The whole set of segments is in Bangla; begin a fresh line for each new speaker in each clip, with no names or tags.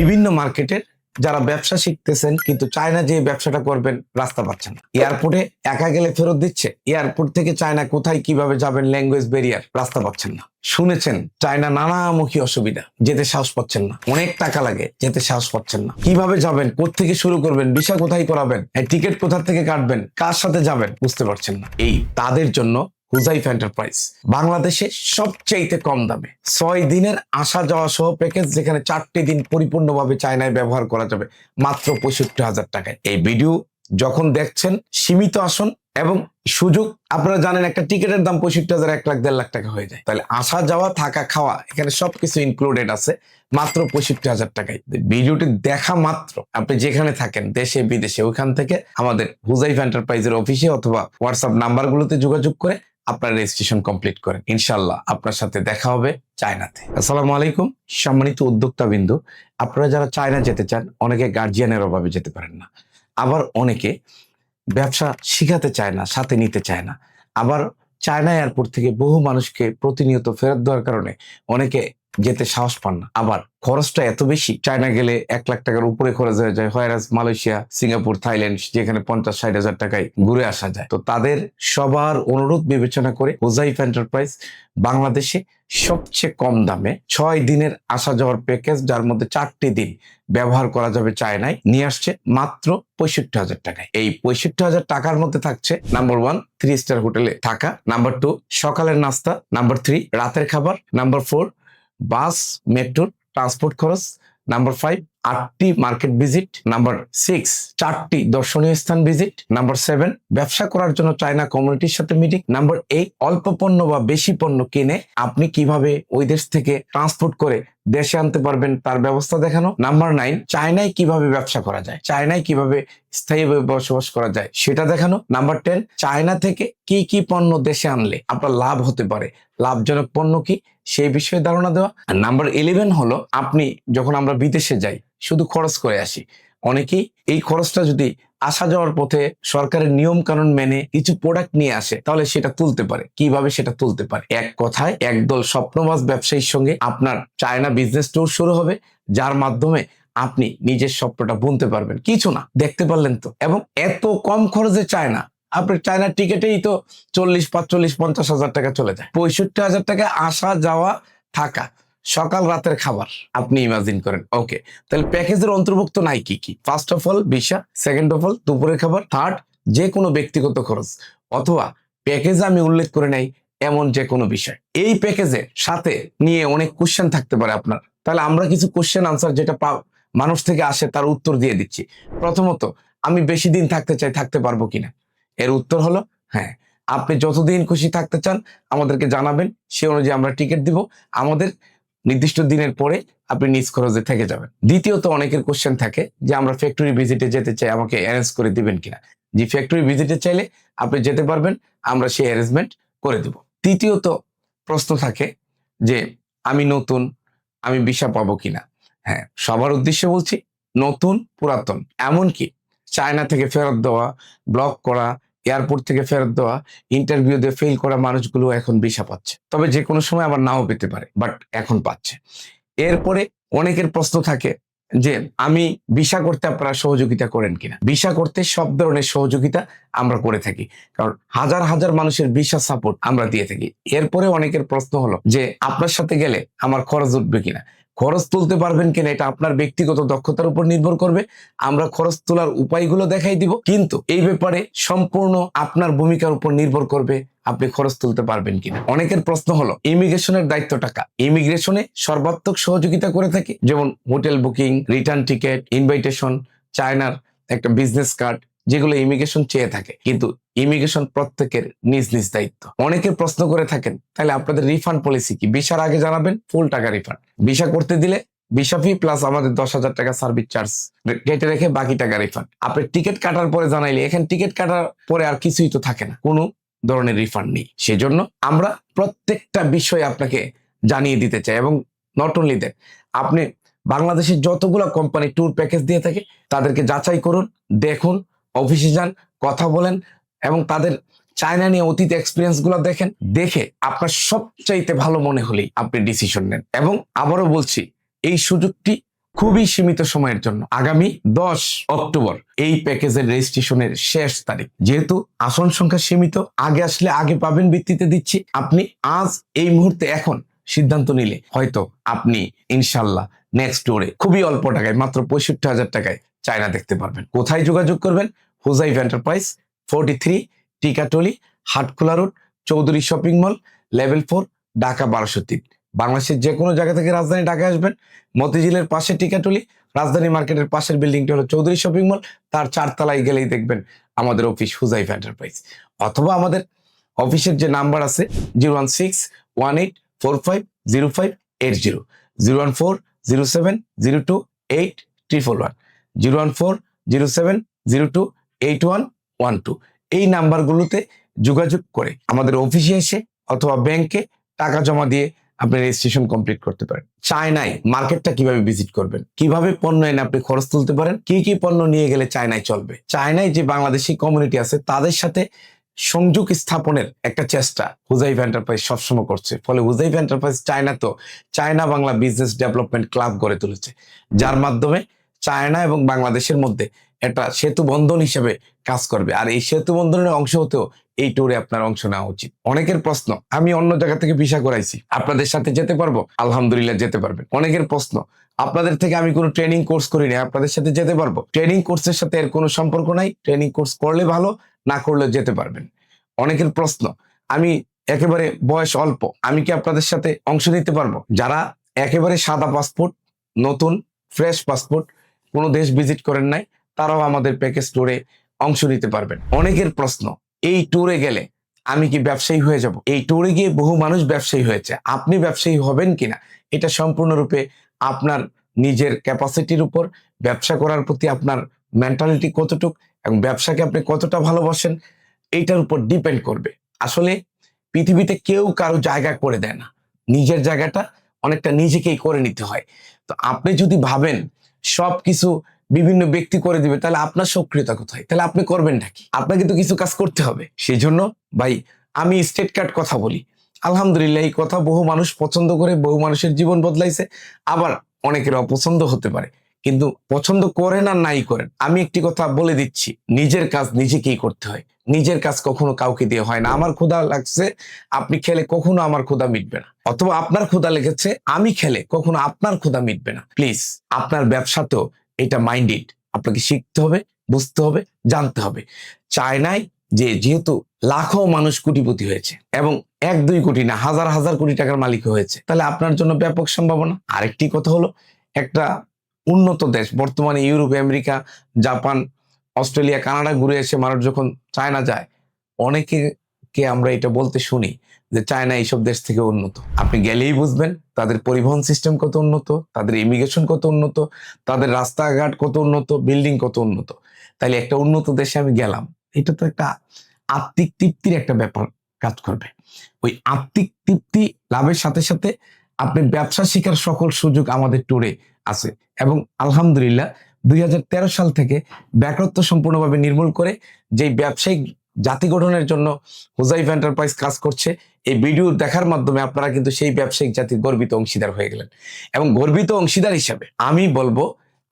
বিভিন্ন মার্কেটের যারা ব্যবসা শিখতেছেন, কিন্তু চায়না যে ব্যবসাটা করবেন, রাস্তা পাচ্ছেন এয়ারপোর্টে একা গেলে ফেরত দিচ্ছে, এয়ারপোর্ট থেকে চায়না কোথায়, কীভাবে যাবেন, ল্যাঙ্গুয়েজ ব্যারিয়ার, রাস্তা পাচ্ছেন না। শুনেছেন, চায়না নানামুখী অসুবিধা, যেতে সাহস পাচ্ছেন না। অনেক টাকা লাগে, যেতে সাহস পাচ্ছেন না। কীভাবে যাবেন থেকে শুরু করবেন, ভিসা কোথায় করাবেন টিকিট কোথা থেকে কাটবেন, কার সাথে যাবেন, বুঝতে পারছেন না। এই তাদের জন্য হুজাইফ এন্টারপ্রাইজ বাংলাদেশে সবচেয়ে কম দামে। ছয় দিনের আসা যাওয়া সহ প্যাকেজ যেখানে চারটি দিন পরিপূর্ণভাবে চায়নায় ব্যবহার করা যাবে, মাত্র পঁয়ষট্টি হাজার টাকায়। এই ভিডিও যখন দেখছেন, সীমিত আসন এবং সুযোগ, আপনারা জানেন একটা টিকিটের দাম পঁয়ষট্টি হাজার এক লাখ, দেড় লাখ টাকা হয়ে যায়। তাহলে আসা যাওয়া, থাকা খাওয়া, এখানে সবকিছু ইনক্লুডেড আছে, মাত্র পঁয়ষট্টি হাজার টাকায়। ভিডিওটি দেখা মাত্র। আপনি যেখানে থাকেন, দেশে, বিদেশে, ওইখান থেকে আমাদের হুজাইফ এন্টারপ্রাইজের অফিসে অথবা হোয়াটসঅ্যাপ নাম্বারগুলোতে যোগাযোগ করে আপনার রেজিস্ট্রেশন কমপ্লিট করেন। ইনশাল্লাহ আপনার সাথে দেখা হবে চায়নাতে। আসসালামু আলাইকুম, সম্মানিত উদ্যোক্তা বিন্দু আপনারা যারা চায়না যেতে চান, অনেকে গার্জিয়ানের অভাবে যেতে পারেন না। আবার অনেকে ব্যবসা শিখাতে চায় না, সাথে নিতে চায় না। আবার চায়না এয়ারপোর্ট থেকে বহু মানুষকে প্রতিনিয়ত ফেরত দেওয়ার কারণে অনেকে যেতে সাহস পান না। আবার খরচটা এত বেশি, চায়না গেলে এক লাখ টাকার উপরে খরচ হয়ে যায়। হয়রাজ মালয়েশিয়া, সিঙ্গাপুর, থাইল্যান্ড, যেখানে পঞ্চাশ ষাট হাজার টাকায় ঘুরে আসা যায়। তো তাদের সবার অনুরোধ বিবেচনা করে হোজাইফ এন্টারপ্রাইজ বাংলাদেশে সবচেয়ে কম দামে ছয় দিনের আসা যাওয়ার প্যাকেজ, যার মধ্যে চারটি দিন ব্যবহার করা যাবে চায়নায়, নিয়ে আসছে মাত্র পঁয়ষট্টি হাজার টাকায়। এই পঁয়ষট্টি হাজার টাকার মধ্যে থাকছে নাম্বার ওয়ান, থ্রি স্টার হোটেলে থাকা, নাম্বার টু, সকালের নাস্তা, নাম্বার থ্রি, রাতের খাবার, নাম্বার ফোর বাস মেট্রোর ট্রান্সপোর্ট খরচ নাম্বার ফাইভ আটটি মার্কেট ভিজিট নাম্বার সিক্স চারটি দর্শনীয় স্থান ভিজিট নাম্বার সেভেন ব্যবসা করার জন্য চায়না কমিউনিটির সাথে মিটিং নাম্বার এইট অল্প পণ্য বা বেশি পণ্য কিনে আপনি কীভাবে ওই দেশ থেকে ট্রান্সপোর্ট করে দেশে আনতে পারবেন, তার ব্যবস্থা দেখানো। নাম্বার নাইন চায়নায় কীভাবে ব্যবসা করা যায়? চায়নায় কীভাবে স্থায়ীভাবে বসবাস করা যায়? সেটা দেখানো। নাম্বার টেন চায়না থেকে কি কি পণ্য দেশে আনলে আপনার লাভ হতে পারে? লাভজনক পণ্য কি? সেই বিষয়ে ধারণা দেওয়া। নাম্বার ইলেভেন হলো, আপনি যখন আমরা বিদেশে যাই, শুধু খরচ করে আসি অনেকেই এই খরচটা যদি আসা যাওয়ার পথে সরকারের নিয়ম কানুন মেনে কিছু প্রোডাক্ট নিয়ে আসে, তাহলে সেটা তুলতে পারে। কীভাবে সেটা তুলতে পারে? এক কথায়, একদল স্বপ্নবাজ ব্যবসায়ীর সঙ্গে আপনার চায়না বিজনেস ট্যুর শুরু হবে, যার মাধ্যমে আপনি নিজের স্বপ্নটা বুনতে পারবেন। কিছু না, দেখতে পারলেন তো। এবং এত কম খরচে চায়না আপনার চায়নার টিকিটেই তো চল্লিশ, পাঁচচল্লিশ, পঞ্চাশ হাজার টাকা চলে যায়। পঁয়ষট্টি হাজার টাকা আসা যাওয়া থাকা সকাল রাতের খাবার আপনি ইমাজিন করেন। ওকে তাহলে প্যাকেজের অন্তর্ভুক্ত নাই কি কি? First of all visa second of all দুপুরের খাবার থার্ড যে কোনো ব্যক্তিগত খরচ। অথবা প্যাকেজ আমি উল্লেখ করে নাই, এমন যে কোনো বিষয়। এই প্যাকেজের সাথে নিয়ে অনেক কোশ্চেন থাকতে পারে আপনার। তাহলে আমরা কিছু কোশ্চেন আনসার যেটা মানুষ থেকে আসে, তার উত্তর দিয়ে দিচ্ছি। প্রথমত, আমি বেশি দিন থাকতে চাই, থাকতে পারব কিনা? এর উত্তর হলো হ্যাঁ। আপনি যতদিন খুশি থাকতে চান, আমাদেরকে জানাবেন। সে অনুযায়ী আমরা টিকিট দিব। আমাদের নির্দিষ্ট দিনের পরে আপনি নিজ খরচে থেকে যাবেন। দ্বিতীয়ত অনেকের কোশ্চেন থাকে যে, আমরা ফ্যাক্টরি ভিজিটে যেতে চাই, আমাকে অ্যারেঞ্জ করে দিবেন কিনা? যে ফ্যাক্টরি ভিজিটে চাইলে আপনি যেতে পারবেন, আমরা সেই অ্যারেঞ্জমেন্ট করে দেব। তৃতীয়ত প্রশ্ন থাকে যে, আমি নতুন, আমি ভিসা পাবো কিনা? হ্যাঁ সবার উদ্দেশ্যে বলছি, নতুন, পুরাতন। এমনকি চায়না থেকে ফেরত দেওয়া ব্লক করা এয়ারপোর্ট থেকে ফেরত দেওয়া ইন্টারভিউ দিয়ে ফেল করা মানুষগুলো এখন ভিসা পাচ্ছে। তবে যে কোনো সময় আবার নাও পেতে পারে বাট এখন পাচ্ছে। এরপরে অনেকের প্রশ্ন থাকে যে, আমি ভিসা করতে আপনারা সহযোগিতা করেন কিনা? ভিসা করতে সব ধরনের সহযোগিতা আমরা করে থাকি, কারণ হাজার হাজার মানুষের ভিসা সাপোর্ট আমরা দিয়ে থাকি। এরপরে অনেকের প্রশ্ন হলো যে, আপনার সাথে গেলে আমার খরচ উঠবে কিনা? খরচ তুলতে পারবেন কিনা এটা আপনার ব্যক্তিগত দক্ষতার উপর নির্ভর করবে। আমরা খরচ তোলার উপায়গুলো দেখাই দিব। কিন্তু এই ব্যাপারে সম্পূর্ণ আপনার ভূমিকার উপর নির্ভর করবে আপনি খরচ তুলতে পারবেন কিনা। অনেকের প্রশ্ন হলো, ইমিগ্রেশনের দায়িত্ব টাকা? ইমিগ্রেশনে সর্বাত্মক সহযোগিতা করে থাকে? যেমন hotel booking, return ticket, invitation, চায়নার একটা বিজনেস কার্ড যেগুলো ইমিগ্রেশন চেয়ে থাকে, কিন্তু ইমিগ্রেশন প্রত্যেকের নিজ নিজ দায়িত্ব। অনেকে প্রশ্ন করে থাকেন, তাহলে আপনাদের রিফান্ড পলিসি কি? ভিসার আগে জানাবেন ফুল টাকা রিফান্ড ভিসা করতে দিলে ভিসা ফি প্লাস আমাদের দশ হাজার টাকা সার্ভিস চার্জ কেটে রেখে বাকি টাকা রিফান্ড আপনি টিকিট কাটার পরে জানাইলে, এখানে টিকিট কাটার পরে আর কিছুই তো থাকে না, কোনো ধরনের রিফান্ড নেই। সেজন্য আমরা প্রত্যেকটা বিষয় আপনাকে জানিয়ে দিতে চাই, এবং নট অনলি দ্যাট আপনি বাংলাদেশের যতগুলো কোম্পানি ট্যুর প্যাকেজ দিয়ে থাকে, তাদেরকে যাচাই করুন, দেখুন অফিসে যান, কথা বলেন এবং তাদের চায়না নিয়ে অতীত এক্সপিরিয়েন্সগুলো দেখেন, দেখে আপনার সবচাইতে ভালো মনে হলেই আপনি ডিসিশন নেন। এবং আবারও বলছি, এই সুযোগটি খুবই সীমিত সময়ের জন্য। আগামী দশ অক্টোবর এই প্যাকেজের রেজিস্ট্রেশনের শেষ তারিখ। যেহেতু আসন সংখ্যা সীমিত, আগে আসলে আগে পাবেন ভিত্তিতে দিচ্ছি। আপনি আজ এই মুহূর্তে এখন সিদ্ধান্ত নিলে হয়তো আপনি ইনশাল্লাহ নেক্সট টুরে খুবই অল্প টাকায়, মাত্র পঁয়ষট্টি হাজার টাকায় চায়না দেখতে পারবেন। কোথায় যোগাযোগ করবেন? Huzaif enterprise, forty three Tikatuli Hatkhola road, Chowdhury shopping mall, level four, Dhaka বারোশো তিন। বাংলাদেশের যে কোনো জায়গা থেকে রাজধানী ঢাকা আসবেন। মতিঝিলের পাশে টিকাটলি রাজধানী মার্কেটের পাশের বিল্ডিংটি হলো চৌধুরী শপিং মল। তার চারতলায় গেলেই দেখবেন আমাদের অফিস হুজাইফ এন্টারপ্রাইজ। অথবা আমাদের অফিসের যে নাম্বার আছে, zero one six one eight four five zero five eight zero. Zero one four zero seven zero two eight triple one. Zero one four zero seven zero two eight one one two. এই নাম্বারগুলোতে যোগাযোগ করে আমাদের অফিসে এসে অথবা ব্যাংকে টাকা জমা দিয়ে আপনি রেজিস্ট্রেশন কমপ্লিট করতে পারেন। চায়নায় মার্কেটটা কীভাবে ভিজিট করবেন? কীভাবে পণ্য এনে আপনি খরচ তুলতে পারেন? কি কি পণ্য নিয়ে গেলে চায়নায় চলবে? চায়নায় যে বাংলাদেশি কমিউনিটি আছে, তাদের সাথে সংযোগ স্থাপনের একটা চেষ্টা হুজাইফ এন্টারপ্রাইজ সবসময় করছে। ফলে হুজাইফ এন্টারপ্রাইজ চায়না তো China Bangla business development club গড়ে তুলেছে। যার মাধ্যমে চায়না এবং বাংলাদেশের মধ্যে একটা সেতু বন্ধন হিসেবে কাজ করবে। আর এই সেতু বন্ধনের অংশ হতেও এই ট্যুরে আপনার অংশ নেওয়া উচিত। অনেকের প্রশ্ন, আমি অন্য জায়গা থেকে ভিসা করাইছি, আপনাদের সাথে যেতে পারব? আলহামদুলিল্লাহ যেতে পারবেন। অনেকের প্রশ্ন, আপনাদের থেকে আমি কোনো ট্রেনিং কোর্স করিনি, আপনাদের সাথে যেতে পারব? ট্রেনিং কোর্সের সাথে এর কোনো সম্পর্ক নাই ট্রেনিং কোর্স করলে ভালো, না করলে যেতে পারবেন। অনেকের প্রশ্ন, আমি একেবারে বয়স অল্প, আমি কি আপনাদের সাথে অংশ নিতে পারব? যারা একেবারে সাদা পাসপোর্ট নতুন ফ্রেশ পাসপোর্ট কোনো দেশ ভিজিট করেন নাই, তারাও আমাদের প্যাকেজ ট্যুরে অংশ নিতে পারবেন। অনেকের প্রশ্ন, এই ট্যুরে গেলে আমি কি ব্যবসায়ী হয়ে যাব? এই ট্যুরে গিয়ে বহু মানুষ ব্যবসায়ী হয়েছে, আপনি ব্যবসায়ী হবেন কিনা? এটা সম্পূর্ণরূপে আপনার নিজের ক্যাপাসিটির উপর, ব্যবসা করার প্রতি আপনার মেন্টালিটি কতটুক এবং ব্যবসাকে আপনি কতটা ভালোবাসেন, এইটার উপর ডিপেন্ড করবে। আসলে পৃথিবীতে কেউ কারও জায়গা করে দেয় না, নিজের জায়গাটা অনেকটা নিজেকেই করে নিতে হয়। তো আপনি যদি ভাবেন সব কিছু বিভিন্ন ব্যক্তি করে দিবে, তাহলে আপনার সক্রিয়তা কোথায়? তাহলে আপনি করবেন নাকি আপনাকে তো কিছু কাজ করতে হবে। সেই জন্য ভাই, আমি স্টেট কার্ড কথা বলি। আলহামদুলিল্লাহ, এই কথা বহু মানুষ পছন্দ করে, বহু মানুষের জীবন বদলাইছে। আবার অনেকের অপছন্দ হতে পারে। কিন্তু পছন্দ করেন আর নাই করেন। আমি একটি কথা বলে দিচ্ছি, নিজের কাজ নিজেকেই করতে হয়। নিজের কাজ কখনো কাউকে দিয়ে হয় না। আমার ক্ষুধা লাগছে, আপনি খেলে কখনো আমার ক্ষুধা মিটবে না। অথবা আপনার ক্ষুধা লেগেছে, আমি খেলে কখনো আপনার ক্ষুধা মিটবে না। প্লিজ, আপনার ব্যবসাতেও এটা মাইন্ডেড আপনাকে শিখতে হবে, বুঝতে হবে, জানতে হবে। চায়নায় যে যেহেতু লাখো মানুষ কোটিপতি হয়েছে এবং এক, দুই কোটি না, হাজার হাজার কোটি টাকার মালিক হয়েছে, তাহলে আপনার জন্য ব্যাপক সম্ভাবনা। আরেকটি কথা হলো, একটা উন্নত দেশ। বর্তমানে Europe, America, Japan, Australia, Canada ঘুরে এসে মানুষ যখন চায়না যায়, অনেকে কে আমরা এটা বলতে শুনি যে চায়না এইসব দেশ থেকে উন্নত। আপনি গেলেই বুঝবেন তাদের পরিবহন সিস্টেম কত উন্নত, তাদের ইমিগ্রেশন কত উন্নত, তাদের রাস্তাঘাট কত উন্নত বিল্ডিং কত উন্নত। তাইলে একটা উন্নত দেশে আমি গেলাম, এটা তো একটা আত্মিক তৃপ্তির একটা ব্যাপার কাজ করবে। ওই আত্মিক তৃপ্তি লাভের সাথে সাথে আপনি ব্যবসা শেখার সকল সুযোগ আমাদের ট্যুরে আছে। এবং আলহামদুলিল্লাহ দুই হাজার তেরো সাল থেকে ব্যাকরত্ব সম্পূর্ণভাবে নির্মূল করে যেই ব্যবসায়িক জাতি গঠনের জন্য হুজাইফ এন্টারপ্রাইজ কাজ করছে, এই ভিডিও দেখার মাধ্যমে আপনারা কিন্তু সেই ব্যবসায়িক জাতির গর্বিত অংশীদার হয়ে গেলেন। এবং গর্বিত অংশীদার হিসাবে আমি বলব,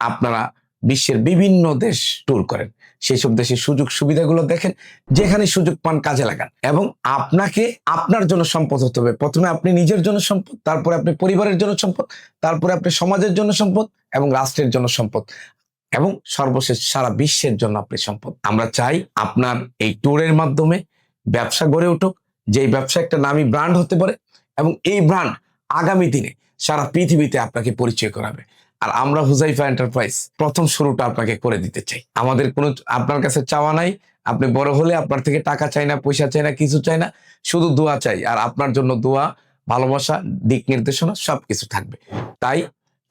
আপনারা বিশ্বের বিভিন্ন দেশ ট্যুর করেন। সেই সব দেশের সুযোগ সুবিধাগুলো দেখেন, যেখানে সুযোগ পান কাজে লাগান। এবং আপনাকে আপনার জন্য সম্পদ হতে হবে। প্রথমে আপনি নিজের জন্য সম্পদ, তারপরে আপনি পরিবারের জন্য সম্পদ, তারপরে আপনি সমাজের জন্য সম্পদ এবং রাষ্ট্রের জন্য সম্পদ। এবং সর্বশেষ সারা বিশ্বের জন্য আপনি সম্পদ। আমরা চাই আপনার এই ট্যুরের মাধ্যমে ব্যবসা গড়ে উঠুক, যেই ব্যবসা একটা নামী ব্র্যান্ড হতে পারে এবং এই ব্র্যান্ড আগামী দিনে সারা পৃথিবীতে আপনাকে পরিচয় করাবে। আর আমরা হুজাইফা এন্টারপ্রাইজ প্রথম শুরুটা আপনাকে করে দিতে চাই। আমাদের কোনো, আপনার কাছে চাওয়া নাই, আপনি বড় হলে আপনার থেকে টাকা চাই না, পয়সা চাই না, কিছু চাই না, শুধু দোয়া চাই। আর আপনার জন্য দোয়া, ভালোবাসা, দিক নির্দেশনা, সবকিছু থাকবে। তাই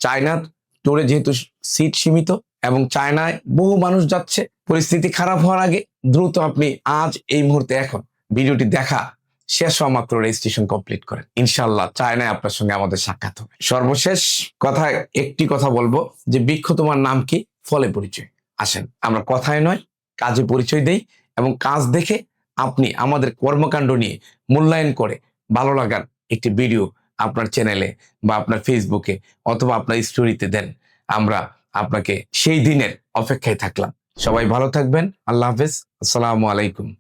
চায়নার ট্যুরে যেহেতু সিট সীমিত এবং চায়নায় বহু মানুষ যাচ্ছে, পরিস্থিতি খারাপ হওয়ার আগে দ্রুত আপনি আজ এই মুহূর্তে এখন ভিডিওটি দেখা শেষ হওয়া মাত্র রেজিস্ট্রেশন কমপ্লিট করেন। ইনশাল্লাহ চায়নায় আপনার সঙ্গে আমাদের সাক্ষাৎ হবে। সর্বশেষ কথা, একটি কথা বলব যে বৃক্ষ তোমার নাম কি? ফলে পরিচয়। আসেন, আমরা কথায় নয়, কাজে পরিচয় দেই এবং কাজ দেখে আপনি আমাদের কর্মকাণ্ড নিয়ে মূল্যায়ন করে ভালো লাগার একটি ভিডিও আপনার চ্যানেলে বা আপনার ফেসবুকে অথবা আপনার স্টোরিতে দেন। আমরা আপনাকে সেই দিনের অপেক্ষায় থাকলাম। সবাই ভালো থাকবেন। আল্লাহ হাফেজ। আসসালামু আলাইকুম।